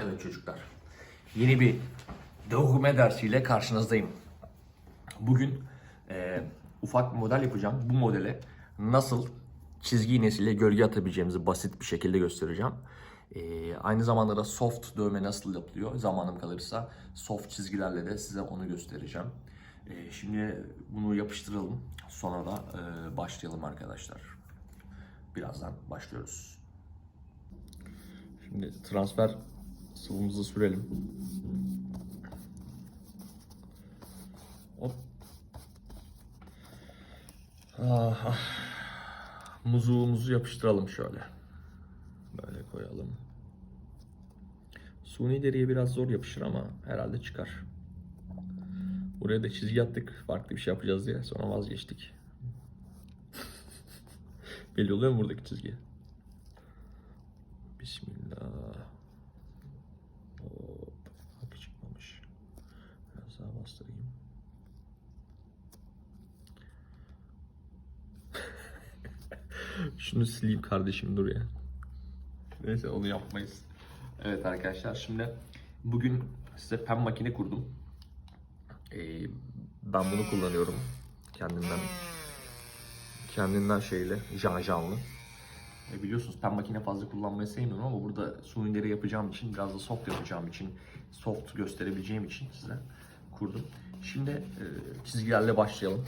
Evet çocuklar. Yeni bir doküme dersiyle karşınızdayım. Bugün e, ufak bir model yapacağım. Bu modele nasıl çizgi iğnesiyle gölge atabileceğimizi basit bir şekilde göstereceğim. E, aynı zamanda da soft dövme nasıl yapılıyor zamanım kalırsa soft çizgilerle de size onu göstereceğim. E, şimdi bunu yapıştıralım. Sonra da e, başlayalım arkadaşlar. Birazdan başlıyoruz. Şimdi transfer sıvımızı sürelim. Hop. Ah, ah. Muzuğumuzu yapıştıralım şöyle. Böyle koyalım. Suni deriye biraz zor yapışır ama herhalde çıkar. Buraya da çizgi attık. Farklı bir şey yapacağız diye. Sonra vazgeçtik. Belli oluyor mu buradaki çizgi? Bismillah. Hop. Akı çıkmamış. Biraz daha bastırayım. Şunu sileyim kardeşim dur ya. Neyse onu yapmayız. Evet arkadaşlar şimdi bugün size pen makine kurdum. Ee, ben bunu kullanıyorum kendimden kendinden şeyle janjanlı. E biliyorsunuz pen makine fazla kullanmayı sevmiyorum ama burada sunileri yapacağım için biraz da soft yapacağım için soft gösterebileceğim için size kurdum. Şimdi e, çizgilerle başlayalım.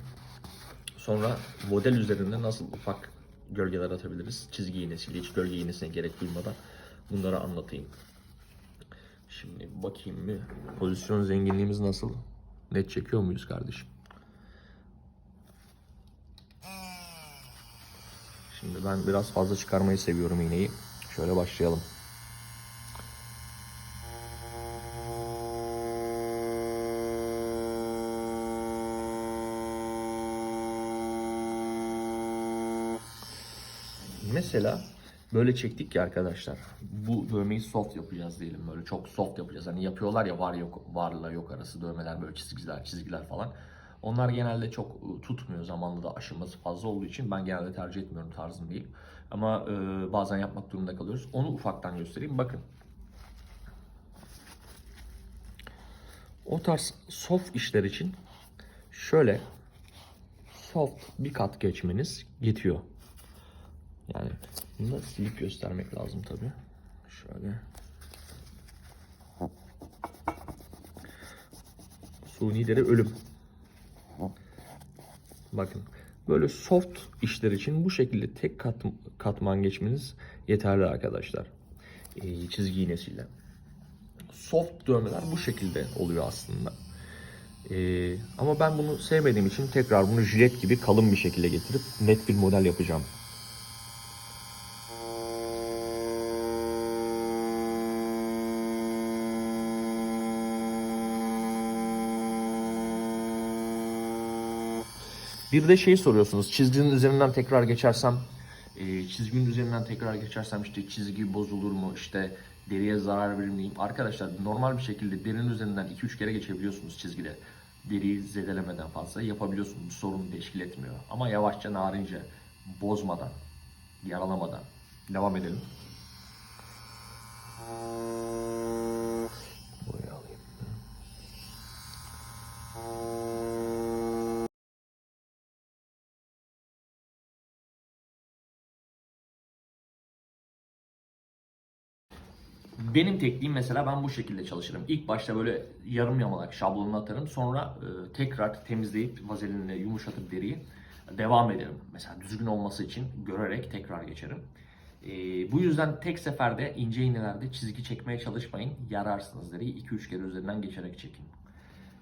Sonra model üzerinde nasıl ufak gölgeler atabiliriz çizgi iğnesiyle hiç gölge iğnesine gerek duymadan bunları anlatayım. Şimdi bakayım bir pozisyon zenginliğimiz nasıl? Net çekiyor muyuz kardeşim? Şimdi ben biraz fazla çıkarmayı seviyorum iğneyi. Şöyle başlayalım. Mesela böyle çektik ya arkadaşlar. Bu dövmeyi soft yapacağız diyelim böyle çok soft yapacağız. Hani yapıyorlar ya var yok varla yok arası dövmeler böyle çizgiler çizgiler falan. Onlar genelde çok ı, tutmuyor zamanla da aşınması fazla olduğu için ben genelde tercih etmiyorum tarzım değil. Ama e, bazen yapmak durumunda kalıyoruz. Onu ufaktan göstereyim. Bakın. O tarz soft işler için şöyle soft bir kat geçmeniz yetiyor. Yani bunu da silip göstermek lazım tabi. Şöyle. Suni deri ölüm. Bakın böyle soft işler için bu şekilde tek kat, katman geçmeniz yeterli arkadaşlar. Ee, çizgi iğnesiyle. Soft dövmeler bu şekilde oluyor aslında. Ee, ama ben bunu sevmediğim için tekrar bunu jilet gibi kalın bir şekilde getirip net bir model yapacağım. Bir de şey soruyorsunuz. Çizginin üzerinden tekrar geçersem e, çizginin üzerinden tekrar geçersem işte çizgi bozulur mu? İşte deriye zarar verir miyim? Arkadaşlar normal bir şekilde derinin üzerinden 2-3 kere geçebiliyorsunuz çizgiyle. Deriyi zedelemeden fazla yapabiliyorsunuz. Sorun teşkil etmiyor. Ama yavaşça narince bozmadan, yaralamadan devam edelim. Buraya alayım. Benim tekniğim mesela ben bu şekilde çalışırım. İlk başta böyle yarım yamalak şablonunu atarım. Sonra e, tekrar temizleyip vazelinle yumuşatıp deriyi devam ederim. Mesela düzgün olması için görerek tekrar geçerim. E, bu yüzden tek seferde ince iğnelerde çizgi çekmeye çalışmayın. Yararsınız deriyi. 2-3 kere üzerinden geçerek çekin.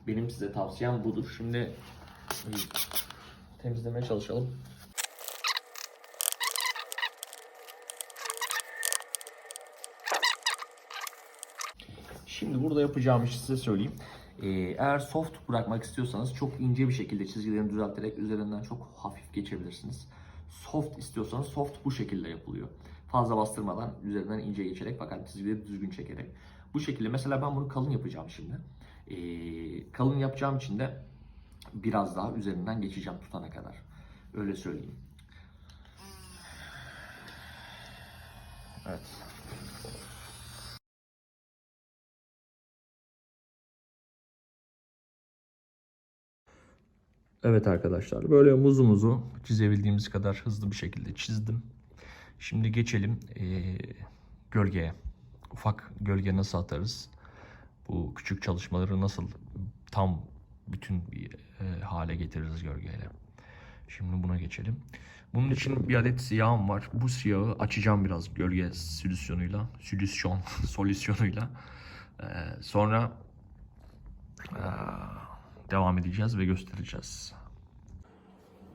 Benim size tavsiyem budur. Şimdi temizlemeye çalışalım. Şimdi burada yapacağım işi size söyleyeyim. Ee, eğer soft bırakmak istiyorsanız çok ince bir şekilde çizgilerini düzelterek üzerinden çok hafif geçebilirsiniz. Soft istiyorsanız soft bu şekilde yapılıyor. Fazla bastırmadan üzerinden ince geçerek fakat çizgileri düzgün çekerek. Bu şekilde mesela ben bunu kalın yapacağım şimdi. Ee, kalın yapacağım için de biraz daha üzerinden geçeceğim tutana kadar. Öyle söyleyeyim. Evet. Evet arkadaşlar böyle muzumuzu çizebildiğimiz kadar hızlı bir şekilde çizdim. Şimdi geçelim eee, gölgeye. Ufak gölge nasıl atarız? Bu küçük çalışmaları nasıl tam bütün bir eee, hale getiririz gölgeyle. Şimdi buna geçelim. Bunun için bir adet siyahım var. Bu siyahı açacağım biraz gölge solüsyonuyla. Solüsyon, solüsyonuyla. Eee, sonra eee, devam edeceğiz ve göstereceğiz.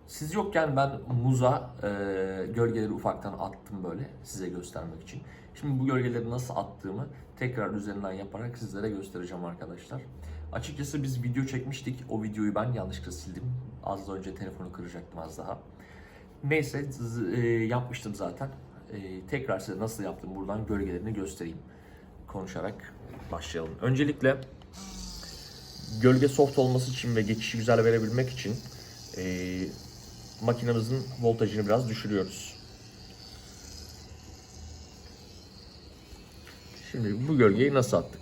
Siz yokken ben muza e, gölgeleri ufaktan attım böyle size göstermek için. Şimdi bu gölgeleri nasıl attığımı tekrar üzerinden yaparak sizlere göstereceğim arkadaşlar. Açıkçası biz video çekmiştik. O videoyu ben yanlışlıkla sildim. Az önce telefonu kıracaktım az daha. Neyse e, yapmıştım zaten. E, tekrar size nasıl yaptım buradan gölgelerini göstereyim. Konuşarak başlayalım. Öncelikle gölge soft olması için ve geçişi güzel verebilmek için e, makinamızın voltajını biraz düşürüyoruz. Şimdi bu gölgeyi nasıl attık?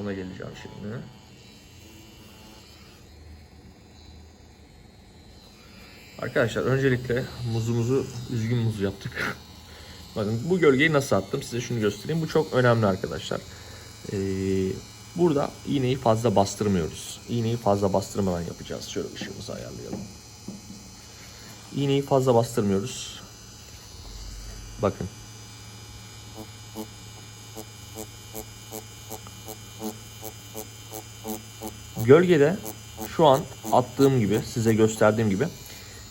Ona geleceğim şimdi. Arkadaşlar öncelikle muzumuzu üzgün muz yaptık. Bakın bu gölgeyi nasıl attım size şunu göstereyim. Bu çok önemli arkadaşlar. Ee, burada iğneyi fazla bastırmıyoruz. İğneyi fazla bastırmadan yapacağız. Şöyle ışığımızı ayarlayalım. İğneyi fazla bastırmıyoruz. Bakın. Gölgede şu an attığım gibi size gösterdiğim gibi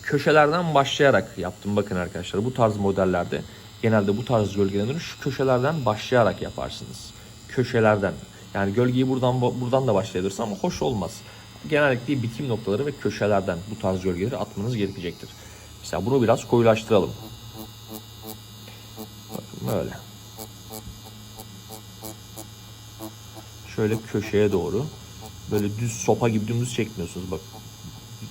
köşelerden başlayarak yaptım. Bakın arkadaşlar bu tarz modellerde genelde bu tarz gölgelenir. Şu köşelerden başlayarak yaparsınız. Köşelerden. Yani gölgeyi buradan buradan da başlayabilirsin ama hoş olmaz. Genellikle bitim noktaları ve köşelerden bu tarz gölgeleri atmanız gerekecektir. Mesela bunu biraz koyulaştıralım. Bakın böyle. Şöyle köşeye doğru. Böyle düz sopa gibi dümdüz çekmiyorsunuz bak.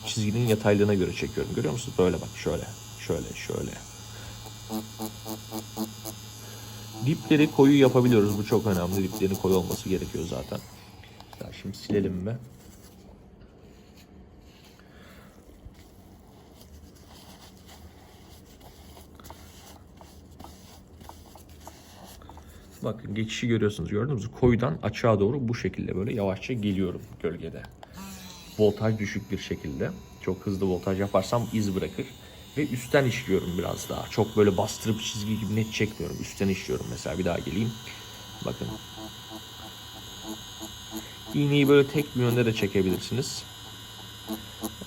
Çizginin yataylığına göre çekiyorum. Görüyor musunuz? Böyle bak şöyle. Şöyle şöyle. Dipleri koyu yapabiliyoruz. Bu çok önemli. Diplerin koyu olması gerekiyor zaten. Ya şimdi silelim mi? Bakın geçişi görüyorsunuz. Gördünüz mü? Koyudan açığa doğru bu şekilde böyle yavaşça geliyorum gölgede. Voltaj düşük bir şekilde. Çok hızlı voltaj yaparsam iz bırakır. Ve üstten işliyorum biraz daha. Çok böyle bastırıp çizgi gibi net çekmiyorum. Üstten işliyorum mesela. Bir daha geleyim. Bakın. İğneyi böyle tek bir yönde de çekebilirsiniz.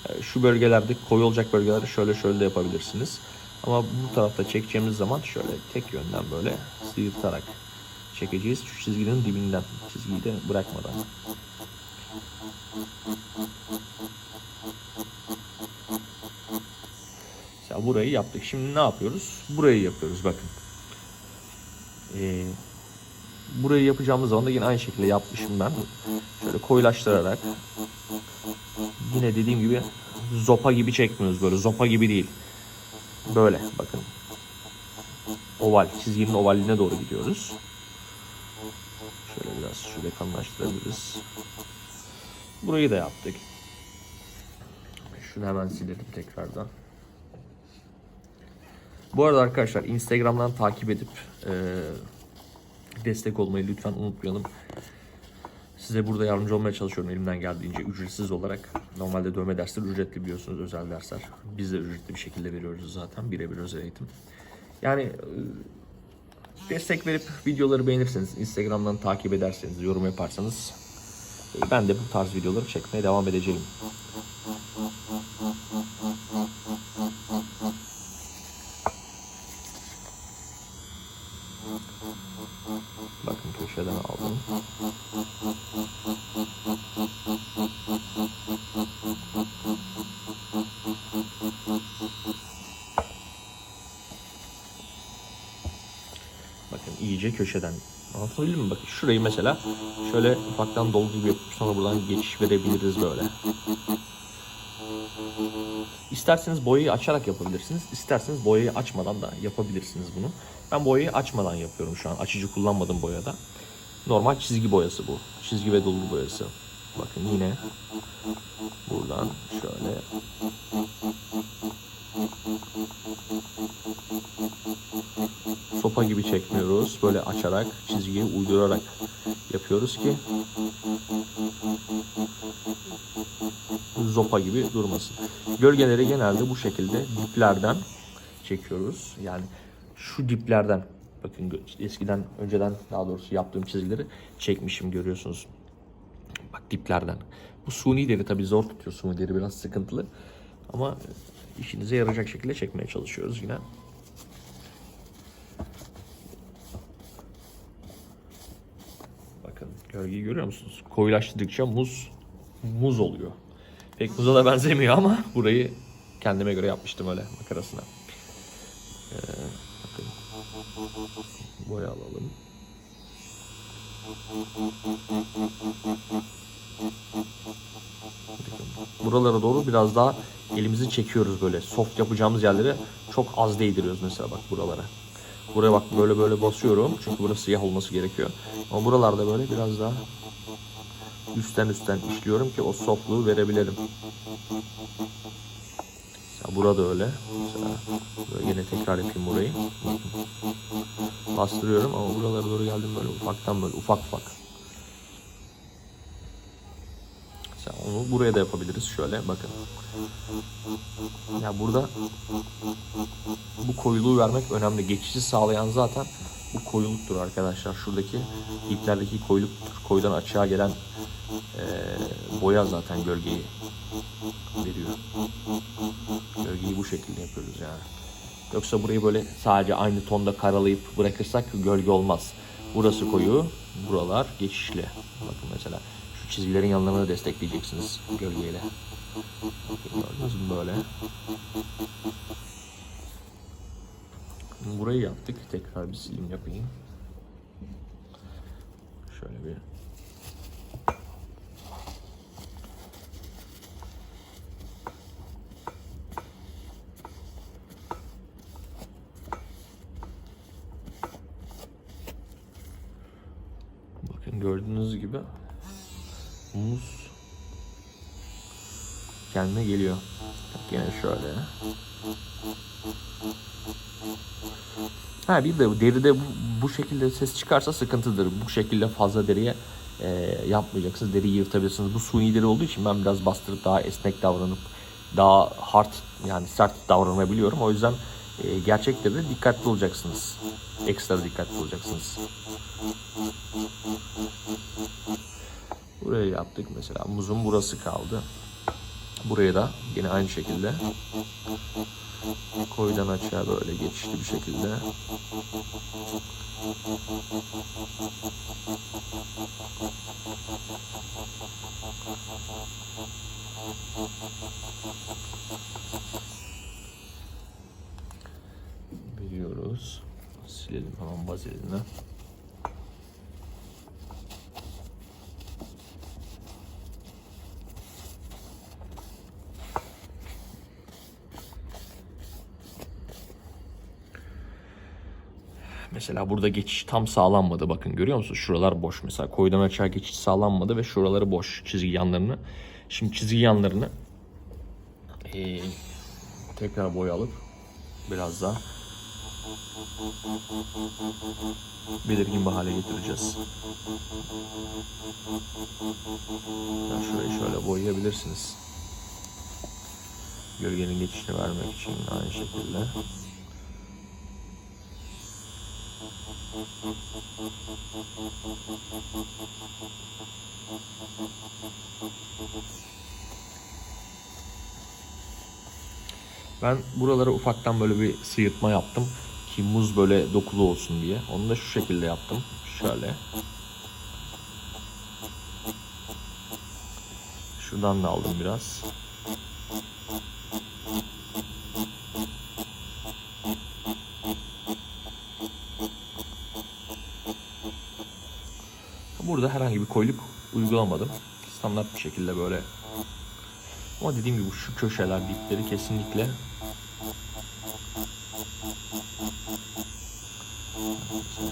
Ee, Şu bölgelerde koyu olacak bölgelerde şöyle şöyle de yapabilirsiniz. Ama bu tarafta çekeceğimiz zaman şöyle tek yönden böyle sıyırtarak çekeceğiz. Şu çizginin dibinden. Çizgiyi de bırakmadan. Burayı yaptık. Şimdi ne yapıyoruz? Burayı yapıyoruz bakın. Ee, burayı yapacağımız zaman da yine aynı şekilde yapmışım ben. Şöyle koyulaştırarak. Yine dediğim gibi zopa gibi çekmiyoruz böyle. Zopa gibi değil. Böyle bakın. Oval. Çizginin ovaline doğru gidiyoruz. Şöyle biraz şöyle kanlaştırabiliriz. Burayı da yaptık. Şunu hemen silelim tekrardan. Bu arada arkadaşlar Instagram'dan takip edip e, destek olmayı lütfen unutmayalım. Size burada yardımcı olmaya çalışıyorum elimden geldiğince ücretsiz olarak. Normalde dövme dersleri ücretli biliyorsunuz özel dersler. Biz de ücretli bir şekilde veriyoruz zaten birebir özel eğitim. Yani e, destek verip videoları beğenirseniz, Instagram'dan takip ederseniz, yorum yaparsanız e, ben de bu tarz videoları çekmeye devam edeceğim. Bakın köşeden aldım. İyice köşeden. Anlatabildim mi? Bakın şurayı mesela şöyle ufaktan dolgu gibi yapıp sonra buradan geçiş verebiliriz böyle. İsterseniz boyayı açarak yapabilirsiniz. İsterseniz boyayı açmadan da yapabilirsiniz bunu. Ben boyayı açmadan yapıyorum şu an. Açıcı kullanmadım boyada. Normal çizgi boyası bu. Çizgi ve dolgu boyası. Bakın yine buradan şöyle sopa gibi çekmiyoruz. Böyle açarak, çizgiyi uydurarak yapıyoruz ki zopa gibi durmasın. Gölgeleri genelde bu şekilde diplerden çekiyoruz. Yani şu diplerden bakın eskiden önceden daha doğrusu yaptığım çizgileri çekmişim görüyorsunuz. Bak diplerden. Bu suni deri tabii zor tutuyor. Suni deri biraz sıkıntılı. Ama işinize yarayacak şekilde çekmeye çalışıyoruz yine. Bakın gölgeyi görüyor musunuz? Koyulaştırdıkça muz muz oluyor. Pek muza da benzemiyor ama burayı kendime göre yapmıştım öyle makarasına. Ee, bakın. Boya alalım. Buralara doğru biraz daha elimizi çekiyoruz böyle. Soft yapacağımız yerlere çok az değdiriyoruz mesela bak buralara. Buraya bak böyle böyle basıyorum. Çünkü burası siyah olması gerekiyor. Ama buralarda böyle biraz daha üstten üstten işliyorum ki o softluğu verebilirim. Mesela burada öyle. Mesela böyle yine tekrar yapayım burayı. Bastırıyorum ama buralara doğru geldim böyle ufaktan böyle ufak ufak. Mesela onu buraya da yapabiliriz şöyle bakın. Ya burada bu koyuluğu vermek önemli. Geçişi sağlayan zaten bu koyuluktur arkadaşlar. Şuradaki iplerdeki koyuluktur. Koyudan açığa gelen eee, boya zaten gölgeyi veriyor. Gölgeyi bu şekilde yapıyoruz yani. Yoksa burayı böyle sadece aynı tonda karalayıp bırakırsak gölge olmaz. Burası koyu, buralar geçişli. Bakın mesela çizgilerin yanlarını destekleyeceksiniz gölgeyle. Gördünüz mü böyle? Burayı yaptık. Tekrar bir silim yapayım. Şöyle bir Bakın gördüğünüz gibi muz kendine geliyor. Bak Yine şöyle. Ha bir de deride bu, bu şekilde ses çıkarsa sıkıntıdır. Bu şekilde fazla deriye e, yapmayacaksınız. Deriyi yırtabilirsiniz. Bu suni deri olduğu için ben biraz bastırıp daha esnek davranıp daha hard yani sert davranabiliyorum. O yüzden e, gerçek deride dikkatli olacaksınız. Ekstra dikkatli olacaksınız. Buraya yaptık mesela. Muzun burası kaldı. Buraya da yine aynı şekilde koydan açığa böyle geçişli bir şekilde veriyoruz. Silelim hemen vazelini. Mesela burada geçiş tam sağlanmadı. Bakın görüyor musunuz? Şuralar boş. Mesela koydan açığa geçiş sağlanmadı ve şuraları boş. Çizgi yanlarını. Şimdi çizgi yanlarını eee, tekrar boya alıp biraz daha belirgin bir hale getireceğiz. Ya şurayı şöyle boyayabilirsiniz. Gölgenin geçişini vermek için aynı şekilde. Ben buralara ufaktan böyle bir sıyırtma yaptım ki muz böyle dokulu olsun diye. Onu da şu şekilde yaptım. Şöyle. Şuradan da aldım biraz. Burada herhangi bir koyluk uygulamadım. Standart bir şekilde böyle. Ama dediğim gibi şu köşeler, dipleri kesinlikle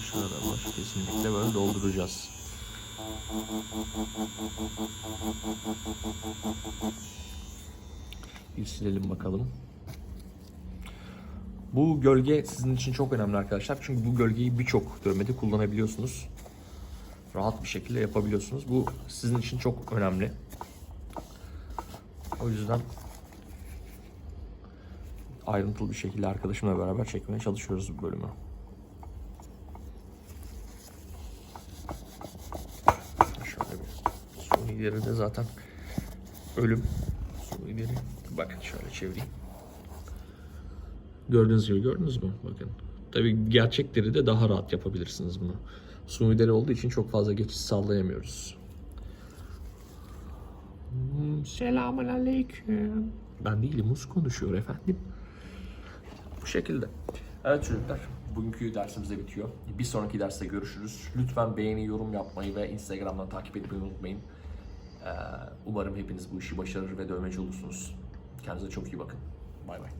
şurada boş kesinlikle böyle dolduracağız. Bir silelim bakalım. Bu gölge sizin için çok önemli arkadaşlar. Çünkü bu gölgeyi birçok dövmede kullanabiliyorsunuz. Rahat bir şekilde yapabiliyorsunuz. Bu sizin için çok önemli. O yüzden ayrıntılı bir şekilde arkadaşımla beraber çekmeye çalışıyoruz bu bölümü. Şöyle bir sunileri de zaten ölüm sunileri. Bakın şöyle çevireyim. Gördüğünüz gibi gördünüz mü? Bakın. Tabii gerçekleri de daha rahat yapabilirsiniz bunu. Sunileri olduğu için çok fazla geçiş sağlayamıyoruz. Hmm, Selamun aleyküm. Ben değilim, Mus konuşuyor efendim. Bu şekilde. Evet çocuklar, bugünkü dersimiz de bitiyor. Bir sonraki derste görüşürüz. Lütfen beğeni, yorum yapmayı ve Instagram'dan takip etmeyi unutmayın. Ee, umarım hepiniz bu işi başarır ve dövmeci olursunuz. Kendinize çok iyi bakın. Bay bay.